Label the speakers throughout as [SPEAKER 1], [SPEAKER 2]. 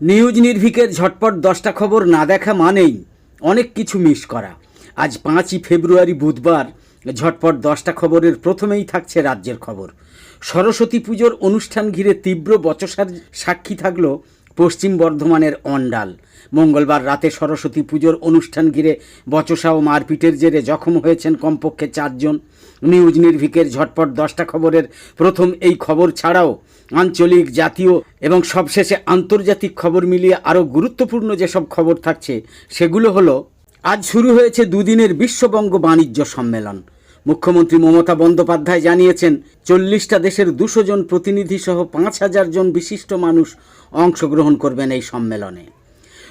[SPEAKER 1] News নির্ভিকের ঝটপট দশটা খবর না দেখা মানেই অনেক কিছু মিস করা। আজ পাঁচই ফেব্রুয়ারি বুধবার ঝটপট দশটা খবরের প্রথমেই থাকছে রাজ্যের খবর। সরস্বতী পুজোর অনুষ্ঠান ঘিরে তীব্র বচসার সাক্ষী থাকল পশ্চিম বর্ধমানের অন্ডাল। মঙ্গলবার রাতে সরস্বতী পুজোর অনুষ্ঠান ঘিরে বচসা ও মারপিটের জেরে জখম হয়েছেন কমপক্ষে চারজন। নিউজ নির্ভিকের ঝটপট দশটা খবরের প্রথম এই খবর ছাড়াও আঞ্চলিক, জাতীয় এবং সবশেষে আন্তর্জাতিক খবর মিলিয়ে আরও গুরুত্বপূর্ণ যেসব খবর থাকছে, সেগুলো হলো, আজ শুরু হয়েছে দুদিনের বিশ্ববঙ্গ বাণিজ্য সম্মেলন। মুখ্যমন্ত্রী মমতা বন্দ্যোপাধ্যায় জানিয়েছেন, চল্লিশটা দেশের দুশো জন প্রতিনিধি সহ পাঁচ হাজার জন বিশিষ্ট মানুষ অংশগ্রহণ করবেন এই সম্মেলনে।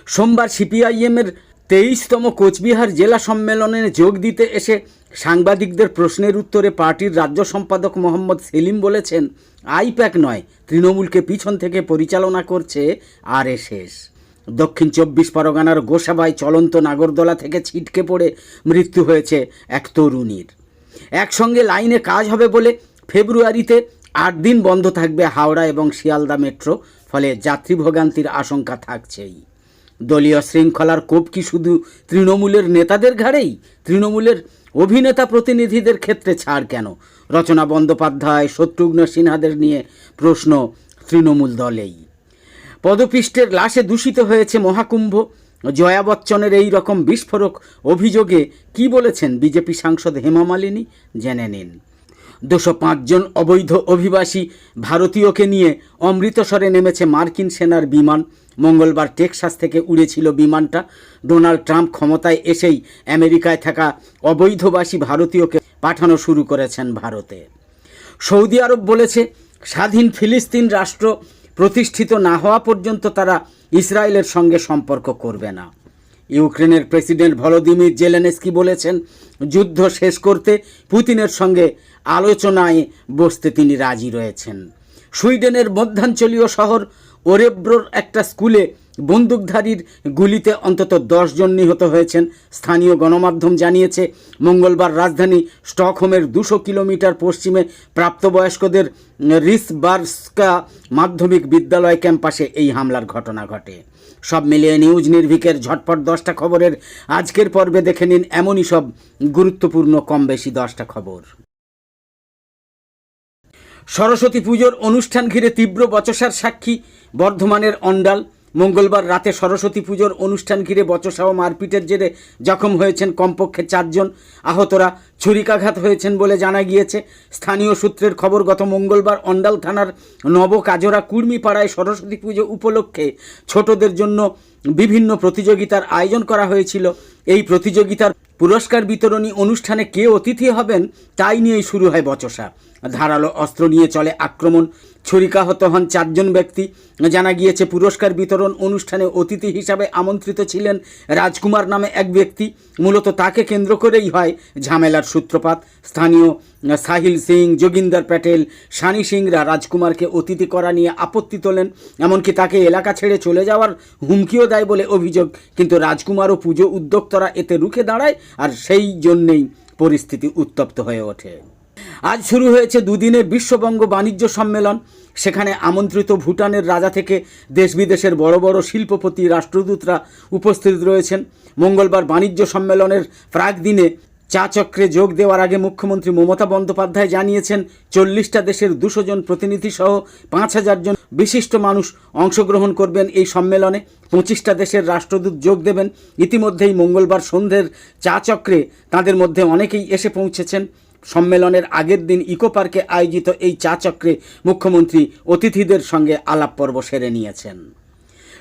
[SPEAKER 1] সোমবার সিপিআইএমের তেইশতম কোচবিহার জেলা সম্মেলনে যোগ দিতে এসে সাংবাদিকদের প্রশ্নের উত্তরে পার্টির রাজ্য সম্পাদক মোহাম্মদ সেলিম বলেছেন আইপ্যাক নয়, তৃণমূলকে পিছন থেকে পরিচালনা করছে আরএসএস। দক্ষিণ চব্বিশ পরগনার গোসাবাই চলন্ত নাগরদোলা থেকে ছিটকে পড়ে মৃত্যু হয়েছে এক তরুণীর। একসঙ্গে লাইনে কাজ হবে বলে ফেব্রুয়ারিতে আট দিন বন্ধ থাকবে হাওড়া এবং শিয়ালদা মেট্রো, ফলে যাত্রী ভোগান্তির আশঙ্কা থাকছেই। দলীয় শৃঙ্খলার কোপ কি শুধু তৃণমূলের নেতাদের ঘাড়েই? তৃণমূলের অভিনেতা প্রতিনিধিদের ক্ষেত্রে ছাড় কেন? রচনা বন্দ্যোপাধ্যায়, শত্রুঘ্ন সিনহাদের নিয়ে প্রশ্ন তৃণমূল দলেই। পদপিষ্টের লাশে দূষিত হয়েছে মহাকুম্ভ। জয়া বচ্চনের এই রকম বিস্ফোরক অভিযোগে কি বলেছেন বিজেপি সাংসদ হেমা মালিনী? জেনে নিন। দুশো পাঁচজন অবৈধ অভিবাসী ভারতীয়কে নিয়ে অমৃতসরে নেমেছে মার্কিন সেনার বিমান। মঙ্গলবার টেক্সাস থেকে উড়েছিল বিমানটা। ডোনাল্ড ট্রাম্প ক্ষমতায় এসেই আমেরিকায় থাকা অবৈধবাসী ভারতীয়কে পাঠানো শুরু করেছেন ভারতে। সৌদি আরব বলেছে, স্বাধীন ফিলিস্তিন রাষ্ট্র প্রতিষ্ঠিত না হওয়া পর্যন্ত তারা ইসরায়েলের সঙ্গে সম্পর্ক করবে না। ইউক্রেনের প্রেসিডেন্ট ভলোদিমির জেলেনেস্কি বলেছেন, যুদ্ধ শেষ করতে পুতিনের সঙ্গে আলোচনায় বসতে তিনি রাজি রয়েছেন। সুইডেনের মধ্যাঞ্চলীয় শহর ওরেব্রোর একটা স্কুলে বন্দুকধারীর গুলিতে অন্তত জন নিহত হয়েছেন। স্থানীয় গণমাধ্যম জানিয়েছে, মঙ্গলবার রাজধানী স্টকহোমের দুশো কিলোমিটার পশ্চিমে প্রাপ্তবয়স্কদের রিসবার্সকা মাধ্যমিক বিদ্যালয় ক্যাম্পাসে এই হামলার ঘটনা ঘটে। সব মিলিয়ে নিউজ নির্ভিকের ঝটপট দশটা খবরের আজকের পর্বে দেখে নিন এমনই সব গুরুত্বপূর্ণ, কম বেশি দশটা খবর। সরস্বতী পুজোর অনুষ্ঠান ঘিরে তীব্র বচসার সাক্ষী বর্ধমানের অন্ডাল। মঙ্গলবার রাতে সরস্বতী পুজোর অনুষ্ঠান ঘিরে বচসা ও মারপিটের জেরে জখম হয়েছেন কমপক্ষে চারজন। আহতরা ছুরিকাঘাত হয়েছেন বলে জানা গিয়েছে। স্থানীয় সূত্রের খবর, গত মঙ্গলবার অন্ডাল থানার নব কাজরা কুর্মিপাড়ায় সরস্বতী পুজো উপলক্ষে ছোটদের জন্য বিভিন্ন প্রতিযোগিতার আয়োজন করা হয়েছিল। এই প্রতিযোগিতার পুরস্কার বিতরণী অনুষ্ঠানে কে অতিথি হবেন তাই নিয়েই শুরু হয় বচসা। ধারালো অস্ত্র নিয়ে চলে আক্রমণ। ছুরিকাহত হন চারজন ব্যক্তি। জানা গিয়েছে, পুরস্কার বিতরণ অনুষ্ঠানে অতিথি হিসাবে আমন্ত্রিত ছিলেন রাজকুমার নামে এক ব্যক্তি। মূলত তাকে কেন্দ্র করেই হয় ঝামেলার সূত্রপাত। স্থানীয় সাহিল সিং, যোগিন্দর প্যাটেল সানি সিংরা রাজকুমারকে অতিথি করা নিয়ে আপত্তি তোলেন। এমনকি তাকে এলাকা ছেড়ে চলে যাওয়ার হুমকিও দেয় বলে অভিযোগ। কিন্তু রাজকুমার ও পুজো উদ্যোক্তরা এতে রুখে দাঁড়ায় আর সেই জন্যেই পরিস্থিতি উত্তপ্ত হয়ে ওঠে। আজ শুরু হয়েছে দুদিনের বিশ্ববঙ্গ বাণিজ্য সম্মেলন। সেখানে আমন্ত্রিত ভুটানের রাজা থেকে দেশ বিদেশের বড় বড় শিল্পপতি, রাষ্ট্রদূতরা উপস্থিত রয়েছেন। মঙ্গলবার বাণিজ্য সম্মেলনের প্রাক দিনে চা চক্রে যোগ দেওয়ার আগে মুখ্যমন্ত্রী মমতা বন্দ্যোপাধ্যায় জানিয়েছেন, চল্লিশটা দেশের দুশো জন প্রতিনিধি সহ পাঁচ হাজার জন বিশিষ্ট মানুষ অংশগ্রহণ করবেন এই সম্মেলনে। পঁচিশটা দেশের রাষ্ট্রদূত যোগ দেবেন। ইতিমধ্যেই মঙ্গলবার সন্ধ্যের চা চক্রে তাদের মধ্যে অনেকেই এসে পৌঁছেছেন। সম্মেলনের আগের দিন ইকো পার্কে আয়োজিত এই চা চক্রে মুখ্যমন্ত্রী অতিথিদের সঙ্গে আলাপ পর্ব সেরে নিয়েছেন।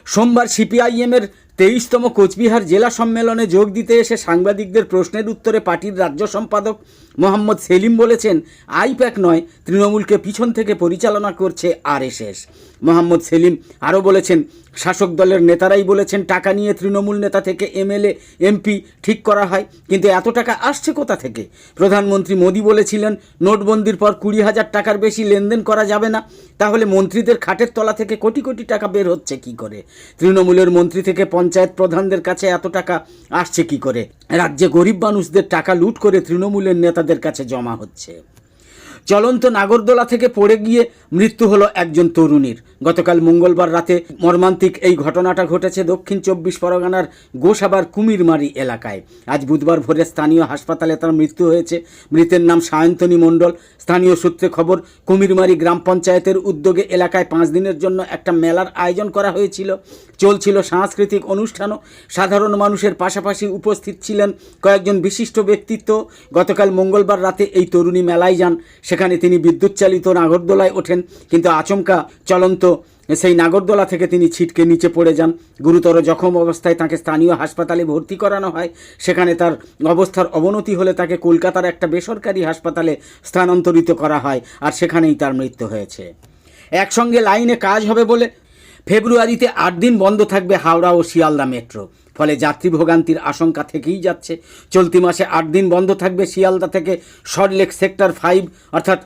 [SPEAKER 1] সোমবার সিপিআইএমের তেইশতম কোচবিহার জেলা সম্মেলনে যোগ দিতে এসে সাংবাদিকদের প্রশ্নের উত্তরে পার্টির রাজ্য সম্পাদক মোহাম্মদ সেলিম বলেছেন, আইপ্যাক নয়, তৃণমূলকে পিছন থেকে পরিচালনা করছে আরএসএস। মোহাম্মদ সেলিম আরও বলেছেন, শাসক দলের নেতারাই বলেছেন, টাকা নিয়ে তৃণমূল নেতা থেকে এমএলএ, এমপি ঠিক করা হয়, কিন্তু এত টাকা আসছে কোথা থেকে? প্রধানমন্ত্রী মোদী বলেছিলেন, নোটবন্দির পর কুড়ি হাজার টাকার বেশি লেনদেন করা যাবে না, তাহলে মন্ত্রীদের খাটের তলা থেকে কোটি কোটি টাকা বের হচ্ছে কি করে? তৃণমূলের মন্ত্রী থেকে পঞ্চায়েত প্রধানদের কাছে এত টাকা আসছে কি করে? রাজ্যে গরিব মানুষদের টাকা লুট করে তৃণমূলের নেতাদের কাছে জমা হচ্ছে। চলন্ত নাগরদোলা থেকে পড়ে গিয়ে মৃত্যু হলো একজন তরুণীর। গতকাল মঙ্গলবার রাতে মর্মান্তিক এই ঘটনাটা ঘটেছে দক্ষিণ চব্বিশ পরগনার গোসাবার কুমিরমারি এলাকায়। আজ বুধবার ভোরে স্থানীয় হাসপাতালে তার মৃত্যু হয়েছে। মৃতের নাম সায়ন্তনী মণ্ডল। স্থানীয় সূত্রে খবর, কুমিরমারি গ্রাম পঞ্চায়েতের উদ্যোগে এলাকায় পাঁচ দিনের জন্য একটা মেলার আয়োজন করা হয়েছিল। চলছিল সাংস্কৃতিক অনুষ্ঠানও। সাধারণ মানুষের পাশাপাশি উপস্থিত ছিলেন কয়েকজন বিশিষ্ট ব্যক্তিত্ব। গতকাল মঙ্গলবার রাতে এই তরুণী মেলায় যান। সেখানে তিনি বিদ্যুৎ চালিত নাগরদোলায় ওঠেন, কিন্তু আচমকা চলন্ত সেই নাগরদোলা থেকে তিনি ছিটকে নিচে পড়ে যান। গুরুতর জখম অবস্থায় তাকে স্থানীয় হাসপাতালে ভর্তি করানো হয়। সেখানে তার অবস্থার অবনতি হলে তাকে কলকাতার একটা বেসরকারি হাসপাতালে স্থানান্তরিত করা হয় আর সেখানেই তার মৃত্যু হয়েছে। একসঙ্গে লাইনে কাজ হবে বলে ফেব্রুয়ারিতে আট দিন বন্ধ থাকবে হাওড়া ও শিয়ালদা মেট্রো। ফলে যাত্রী ভোগান্তির আশঙ্কা থেকেই যাচ্ছে। চলতি মাসে আট দিন বন্ধ থাকবে শিয়ালদা থেকে সল্টলেক সেক্টর ফাইভ, অর্থাৎ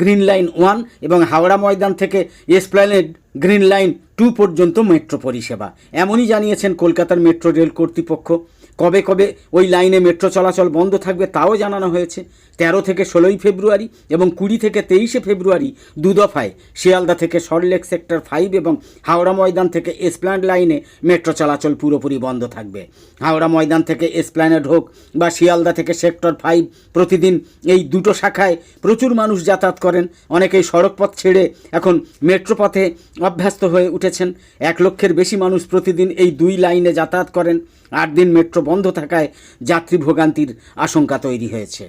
[SPEAKER 1] গ্রিন লাইন ওয়ান এবং হাওড়া ময়দান থেকে এসপ্ল্যানেড গ্রিন লাইন টু পর্যন্ত মেট্রো পরিষেবা। এমনই জানিয়েছেন কলকাতার মেট্রো রেল কর্তৃপক্ষ। কবে কবে ওই লাইনে মেট্রো চলাচল বন্ধ থাকবে তাও জানানো হয়েছে। তেরো থেকে ষোলোই ফেব্রুয়ারি এবং কুড়ি থেকে তেইশে ফেব্রুয়ারি দু দফায় শিয়ালদা থেকে সল্টলেক সেক্টর ফাইভ এবং হাওড়া ময়দান থেকে এসপ্ল্যান্ড লাইনে মেট্রো চলাচল পুরোপুরি বন্ধ থাকবে। হাওড়া ময়দান থেকে এসপ্ল্যানেড হোক বা শিয়ালদা থেকে সেক্টর ফাইভ প্রতিদিন এই দুটো শাখায় প্রচুর মানুষ যাতায়াত করেন। অনেকেই সড়কপথ ছেড়ে এখন মেট্রো পথে অভ্যস্ত হয়ে উঠেছেন। এক লক্ষের বেশি মানুষ প্রতিদিন এই দুই লাইনে যাতায়াত করেন। আট দিন মেট্রো বন্ধ থাকায় যাত্রী ভোগান্তির আশঙ্কা তৈরি হয়েছে।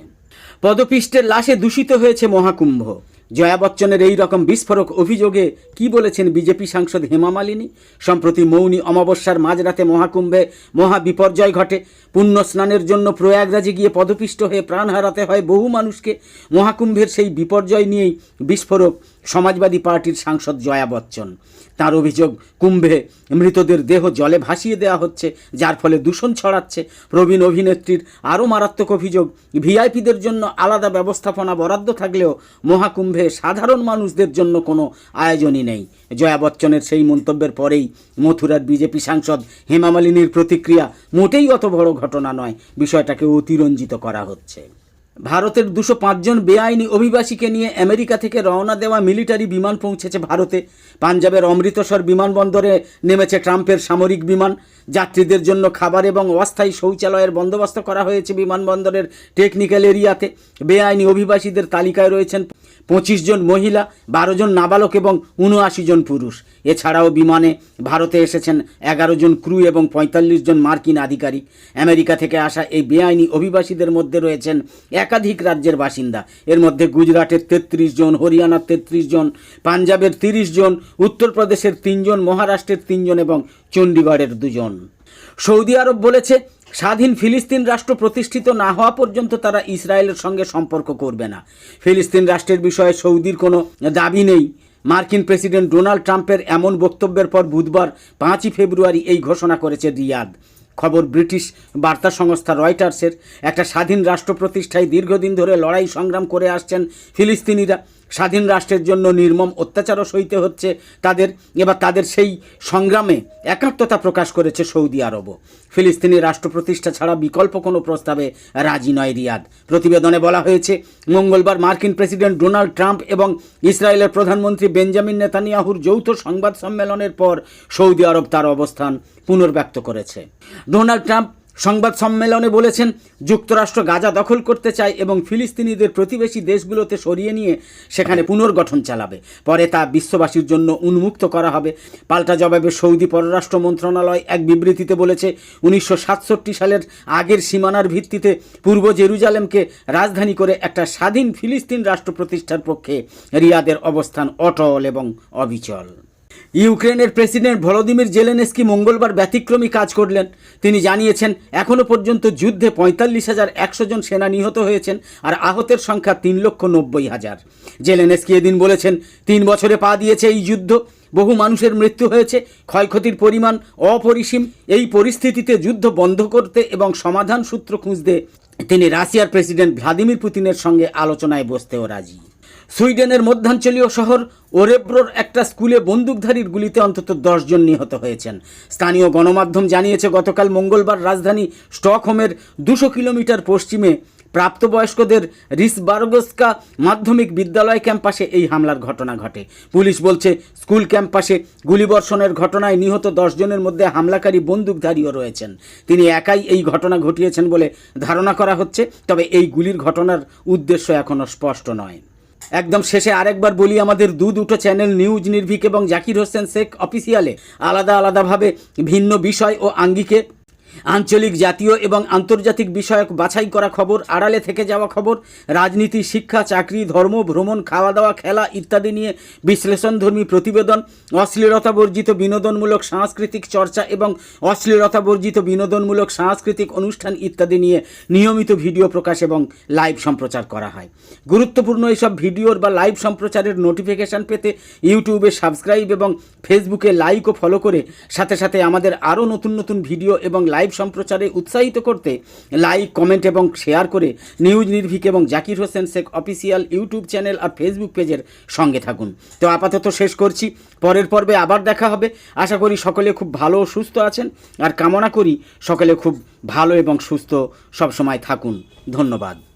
[SPEAKER 1] পদপিষ্টের লাশে দূষিত হয়েছে মহাকুম্ভ। জয়া বচ্চনের এই রকম বিস্ফোরক অভিযোগে কি বলেছেন বিজেপি সাংসদ হেমা মালিনী? সম্প্রতি মৌনী অমাবস্যার মাঝরাতে মহাকুম্ভে মহা বিপর্যয় ঘটে। পুণ্য স্নানের জন্য প্রয়াগরাজে গিয়ে পদপিষ্ট হয়ে প্রাণ হারাতে হয় বহু মানুষকে। মহাকুম্ভের সেই বিপর্যয় নিয়েই বিস্ফোরক সমাজবাদী পার্টির সাংসদ জয়া বচ্চন। তার অভিযোগ, কুম্ভে মৃতদের দেহ জলে ভাসিয়ে দেওয়া হচ্ছে, যার ফলে দূষণ ছড়াচ্ছে। প্রবীণ অভিনেত্রীর আরও মারাত্মক অভিযোগ, ভিআইপিদের জন্য আলাদা ব্যবস্থাপনা বরাদ্দ থাকলেও মহাকুম্ভে সাধারণ মানুষদের জন্য কোনো আয়োজনই নেই। জয়া বচ্চনের সেই মন্তব্যের পরেই মথুরার বিজেপি সাংসদ হেমা মালিনীর প্রতিক্রিয়া মোটেই অত বড় ঘটনা নয়, বিষয়টাকে অতিরঞ্জিত করা হচ্ছে। ভারতের দুশো পাঁচজন বেআইনি অভিবাসীকে নিয়ে আমেরিকা থেকে রওনা দেওয়া মিলিটারি বিমান পৌঁছেছে ভারতে। পাঞ্জাবের অমৃতসর বিমানবন্দরে নেমেছে ট্রাম্পের সামরিক বিমান। যাত্রীদের জন্য খাবার এবং অস্থায়ী শৌচালয়ের বন্দোবস্ত করা হয়েছে বিমানবন্দরের টেকনিক্যাল এরিয়াতে। বেআইনি অভিবাসীদের তালিকায় রয়েছেন পঁচিশ জন মহিলা, বারো জন নাবালক এবং উনআশি জন পুরুষ। এছাড়াও বিমানে ভারতে এসেছেন এগারো জন ক্রু এবং পঁয়তাল্লিশ জন মার্কিন আধিকারিক। আমেরিকা থেকে আসা এই বেআইনি অভিবাসীদের মধ্যে রয়েছেন একাধিক রাজ্যের বাসিন্দা। এর মধ্যে গুজরাটের তেত্রিশ জন, হরিয়ানার তেত্রিশ জন, পাঞ্জাবের তিরিশ জন, উত্তরপ্রদেশের তিনজন মহারাষ্ট্রের তিনজন এবং চণ্ডীগড়ের দুজন। সৌদি আরব বলেছে স্বাধীন ফিলিস্তিন রাষ্ট্র প্রতিষ্ঠিত না হওয়া পর্যন্ত তারা ইসরায়েলের সঙ্গে সম্পর্ক করবে না। ফিলিস্তিন রাষ্ট্রের বিষয়ে সৌদির কোনো দাবি নেই। মার্কিন প্রেসিডেন্ট ডোনাল্ড ট্রাম্পের এমন বক্তব্যের পর বুধবার পাঁচই ফেব্রুয়ারি এই ঘোষণা করেছে রিয়াদ। খবর ব্রিটিশ বার্তা সংস্থা রয়টার্সের। একটা স্বাধীন রাষ্ট্র প্রতিষ্ঠায় দীর্ঘদিন ধরে লড়াই সংগ্রাম করে আসছেন ফিলিস্তিনিরা। স্বাধীন রাষ্ট্রের জন্য নির্মম অত্যাচারও সইতে হচ্ছে তাদের, এবার তাদের সেই সংগ্রামে একাত্মতা প্রকাশ করেছে সৌদি আরবও। ফিলিস্তিনি রাষ্ট্র প্রতিষ্ঠা ছাড়া বিকল্প কোনো প্রস্তাবে রাজি নয় রিয়াদ। প্রতিবেদনে বলা হয়েছে, মঙ্গলবার মার্কিন প্রেসিডেন্ট ডোনাল্ড ট্রাম্প এবং ইসরায়েলের প্রধানমন্ত্রী বেঞ্জামিন নেতানিয়াহুর যৌথ সংবাদ সম্মেলনের পর সৌদি আরব তার অবস্থান পুনর্ব্যক্ত করেছে। ডোনাল্ড ট্রাম্প সংবাদ সম্মেলনে বলেছেন, যুক্তরাষ্ট্র গাজা দখল করতে চায় এবং ফিলিস্তিনিদের প্রতিবেশী দেশগুলোতে সরিয়ে নিয়ে সেখানে পুনর্গঠন চালাবে। পরে তা বিশ্ববাসীর জন্য উন্মুক্ত করা হবে। পাল্টা জবাবে সৌদি পররাষ্ট্র মন্ত্রণালয় এক বিবৃতিতে বলেছে, উনিশশো সাতষট্টি সালের আগের সীমানার ভিত্তিতে পূর্ব জেরুজালেমকে রাজধানী করে একটা স্বাধীন ফিলিস্তিন রাষ্ট্র প্রতিষ্ঠার পক্ষে রিয়াদের অবস্থান অটল এবং অবিচল। ইউক্রেনের প্রেসিডেন্ট ভলোদিমির জেলেনেস্কি মঙ্গলবার ব্যতিক্রমী কাজ করলেন। তিনি জানিয়েছেন এখনও পর্যন্ত যুদ্ধে পঁয়তাল্লিশ হাজার একশো জন সেনা নিহত হয়েছেন আর আহতের সংখ্যা তিন লক্ষ নব্বই হাজার। জেলেনেস্কি এদিন বলেছেন, তিন বছরে পা দিয়েছে এই যুদ্ধ। বহু মানুষের মৃত্যু হয়েছে, ক্ষয়ক্ষতির পরিমাণ অপরিসীম। এই পরিস্থিতিতে যুদ্ধ বন্ধ করতে এবং সমাধান সূত্র খুঁজতে তিনি রাশিয়ার প্রেসিডেন্ট ভ্লাদিমির পুতিনের সঙ্গে আলোচনায় বসতেও রাজি। সুইডেনের মধ্যাঞ্চলীয় শহর ওরেব্রোর একটা স্কুলে বন্দুকধারীর গুলিতে অন্তত দশজন নিহত হয়েছেন। স্থানীয় গণমাধ্যম জানিয়েছে, গতকাল মঙ্গলবার রাজধানী স্টকহোমের দুশো কিলোমিটার পশ্চিমে প্রাপ্তবয়স্কদের রিসবার্গস্কা মাধ্যমিক বিদ্যালয় ক্যাম্পাসে এই হামলার ঘটনা ঘটে। পুলিশ বলছে, স্কুল ক্যাম্পাসে গুলিবর্ষণের ঘটনায় নিহত দশজনের মধ্যে হামলাকারী বন্দুকধারীও রয়েছেন। তিনি একাই এই ঘটনা ঘটিয়েছেন বলে ধারণা করা হচ্ছে, তবে এই গুলির ঘটনার উদ্দেশ্য এখনও স্পষ্ট নয়। একদম শেষে আরেকবার বলি আমাদের দু দুটো চ্যানেল, নিউজ, নির্ভীক এবং জাকির হোসেন শেখ অফিসিয়ালে আলাদা আলাদাভাবে ভিন্ন বিষয় ও আঙ্গিকে আঞ্চলিক জাতীয় এবং আন্তর্জাতিক বিষয়ক বাছাই করা খবর, আড়ালে থেকে যাওয়া খবর, রাজনীতি, শিক্ষা, চাকরি, ধর্ম, ভ্রমণ খাওয়া দাওয়া খেলা ইত্যাদি নিয়ে বিশ্লেষণধর্মী প্রতিবেদন অশ্লীলতা বর্জিত বিনোদনমূলক সাংস্কৃতিক চর্চা এবং অশ্লীলতা বর্জিত বিনোদনমূলক সাংস্কৃতিক অনুষ্ঠান ইত্যাদি নিয়ে নিয়মিত ভিডিও প্রকাশ এবং লাইভ সম্প্রচার করা হয়। গুরুত্বপূর্ণ এইসব ভিডিওর বা লাইভ সম্প্রচারের নোটিফিকেশান পেতে ইউটিউবে সাবস্ক্রাইব এবং ফেসবুকে লাইক ও ফলো করে সাথে সাথে আমাদের আরও নতুন নতুন ভিডিও এবং লাইভ সম্প্রচারে উৎসাহিত করতে লাইক, কমেন্ট এবং শেয়ার করে নিউজ নির্ভীক এবং Zakir Hossain Sheikh official YouTube channel আর ফেসবুক পেজের সঙ্গে থাকুন। তো আপাতত শেষ করছি। পরের পর্বে আবার দেখা হবে। আশা করি সকলে খুব ভালো সুস্থ আছেন। আর কামনা করি সকলে খুব ভালো এবং সুস্থ সবসময় থাকুন। ধন্যবাদ।